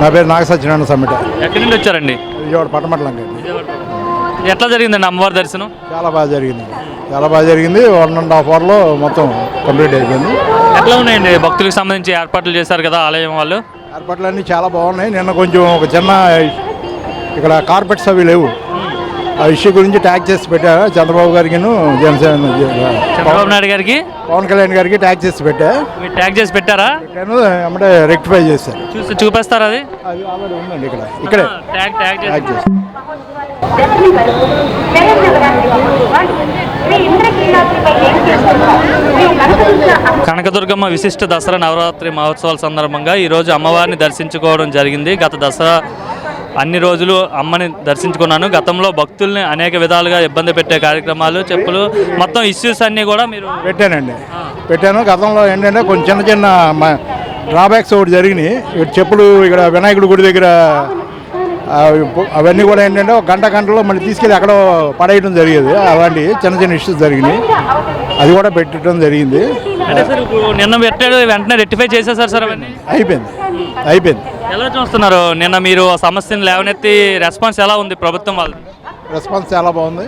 నా పేరు నాగ సత్యనారాయణ సమ్మిట. ఎక్కడి నుండి వచ్చారండి? విజయవాడ పట్టమట్లండి ఎట్లా జరిగిందండి అమ్మవారి దర్శనం? చాలా బాగా జరిగింది. చాలా బాగా జరిగింది. వన్ అండ్ హాఫ్ అవర్లో మొత్తం కంప్లీట్ అయిపోయింది. ఎట్లా ఉన్నాయండి? భక్తులకు సంబంధించి ఏర్పాట్లు చేశారు కదా ఆలయం వాళ్ళు? ఏర్పాట్లన్నీ చాలా బాగున్నాయి. నిన్న కొంచెం ఒక చిన్న ఇక్కడ కార్పెట్స్ అవి లేవు. ఆ ఇష్యూ గురించి ట్యాగ్ చేసి పెట్టా. చంద్రబాబు గారికి జనసేన చంద్రబాబు నాయుడు గారికి? పవన్ కళ్యాణ్ గారికి ట్యాగ్ చేసి పెట్టా. మీరు ట్యాగ్ చేసి పెట్టారా? పెట్టాను అంటే రెక్టిఫై చేశారు. చూసి చూపిస్తారా అది? అది ఆల్రెడీ ఉందండి ఇక్కడ. ఇక్కడే. ట్యాగ్ చేసి. కనకదుర్గమ్మ విశిష్ట దసరా నవరాత్రి మహోత్సవాల సందర్భంగా ఈరోజు అమ్మవారిని దర్శించుకోవడం జరిగింది. గత దసరా అన్ని రోజులు అమ్మని దర్శించుకున్నాను. గతంలో భక్తుల్ని అనేక విధాలుగా ఇబ్బంది పెట్టే కార్యక్రమాలు చెప్పులు మొత్తం ఇష్యూస్ అన్నీ కూడా మీరు పెట్టానండి. పెట్టాను. గతంలో ఏంటంటే కొంచెం చిన్న చిన్న డ్రాబ్యాక్స్ ఒకటి జరిగినాయి. చెప్పులు ఇక్కడ వినాయకుడి గుడి దగ్గర అవన్నీ కూడా ఏంటంటే ఒక గంట గంటలో మళ్ళీ తీసుకెళ్ళి ఎక్కడో పడేయడం జరిగేది. అలాంటి చిన్న చిన్న ఇష్యూస్ జరిగినాయి. అది కూడా పెట్టడం జరిగింది. అంటే సార్ ఇప్పుడు నిన్న పెట్టాడు వెంటనే రెక్టిఫై చేసేసారు సార్ అవన్నీ? అయిపోయింది. అయిపోయింది. ఎలా చూస్తున్నారు? నిన్న మీరు ఆ సమస్యను లేవనెత్తి రెస్పాన్స్ ఎలా ఉంది ప్రభుత్వం వాళ్ళది? రెస్పాన్స్ చాలా బాగుంది.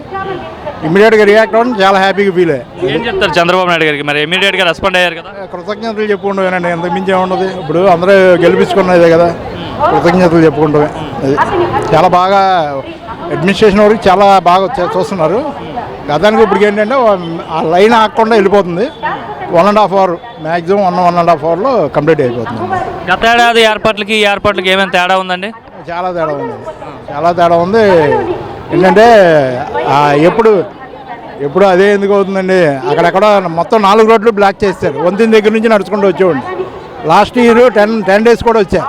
ఇమీడియట్గా రియాక్ట్ అవ్వడం చాలా హ్యాపీగా ఫీల్ అయ్యాయి. ఏం చెప్తారు చంద్రబాబు నాయుడు గారికి? మరి ఇమీడియట్గా రెస్పాండ్ అయ్యారు కదా? కృతజ్ఞతలు చెప్పుకుంటామేనండి ఎంత మించి ఏమున్నది ఇప్పుడు అందరూ గెలిపించుకున్నదే కదా. కృతజ్ఞతలు చెప్పుకుంటామే అది. చాలా బాగా అడ్మినిస్ట్రేషన్ వరకు చాలా బాగా చూస్తున్నారు. గతానికి ఇప్పుడు ఏంటంటే ఆ లైన్ ఆగకుండా వెళ్ళిపోతుంది. One and half hour maximum one one and half అవర్లో కంప్లీట్ అయిపోతుంది. గత ఏడాది ఏర్పాట్లకి ఈ ఏర్పాట్లకి ఏమైనా తేడా ఉందండి? చాలా తేడా ఉంది. చాలా తేడా ఉంది. ఏంటంటే ఎప్పుడు ఎప్పుడు అదే ఎందుకు అవుతుందండి? అక్కడెక్కడ మొత్తం నాలుగు రోడ్లు బ్లాక్ చేస్తారు వంతిన దగ్గర నుంచి నడుచుకుంటూ వచ్చేవాడిని. Last year ten ten days కూడా వచ్చా.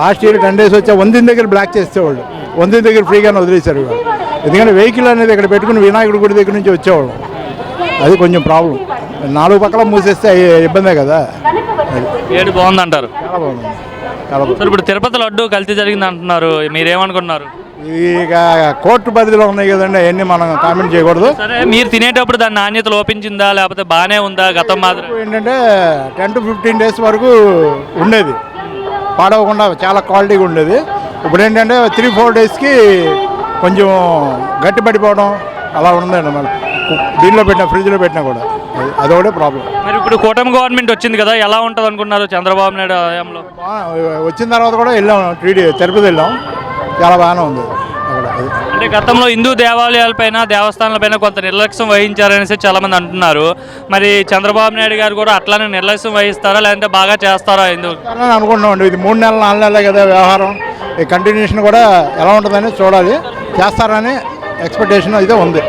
లాస్ట్ ఇయర్ టెన్ డేస్ వచ్చా వంతిన దగ్గర బ్లాక్ చేసేవాళ్ళు. వంతిన దగ్గర ఫ్రీగానే వదిలేశారు ఇవాళ. ఎందుకంటే వెహికల్ అనేది ఇక్కడ పెట్టుకుని వినాయకుడి గుడి దగ్గర నుంచి వచ్చేవాళ్ళు. అది కొంచెం ప్రాబ్లం. నాలుగు పక్కల మూసేస్తే ఇబ్బందే కదా. ఏడు బాగుందంటారు. చాలా బాగుంది. చాలా బాగుంది. సార్ ఇప్పుడు తిరుపతి లడ్డు కల్తీ జరిగింది అంటున్నారు. మీరేమనుకున్నారు ఇక కోర్టు పరిధిలో ఉన్నాయి కదండి అవన్నీ మనం కామెంట్ చేయకూడదు. సరే మీరు తినేటప్పుడు దాని నాణ్యత లోపించిందా లేకపోతే బాగానే ఉందా? గతం మాదిరి ఏంటంటే టెన్ టు ఫిఫ్టీన్ డేస్ వరకు ఉండేది. పాడవకుండా చాలా క్వాలిటీగా ఉండేది. ఇప్పుడు ఏంటంటే త్రీ ఫోర్ డేస్కి కొంచెం గట్టి పడిపోవడం అలా ఉందండి మన దీనిలో పెట్టిన ఫ్రిడ్జ్లో పెట్టినా కూడా. అది అదొకటే ప్రాబ్లం మరి ఇప్పుడు కూటమి గవర్నమెంట్ వచ్చింది కదా ఎలా ఉంటుంది అనుకున్నారు చంద్రబాబు నాయుడు హయాంలో వచ్చిన తర్వాత కూడా వెళ్ళాం టీడీ తిరుపతి వెళ్ళాం. చాలా బాగానే ఉంది. మరి గతంలో హిందూ దేవాలయాలపైన దేవస్థానాలపైన కొంత నిర్లక్ష్యం వహించారనేసి చాలామంది అంటున్నారు. మరి చంద్రబాబు నాయుడు గారు కూడా అట్లానే నిర్లక్ష్యం వహిస్తారా లేదంటే బాగా చేస్తారా హిందూ? అని అనుకుంటున్నామండి ఇది మూడు నెలలు నాలుగు నెలలే కదా వ్యవహారం. ఈ కంటిన్యూషన్ కూడా ఎలా ఉంటుందని చూడాలి. చేస్తారని ఎక్స్పెక్టేషన్ అయితే ఉంది.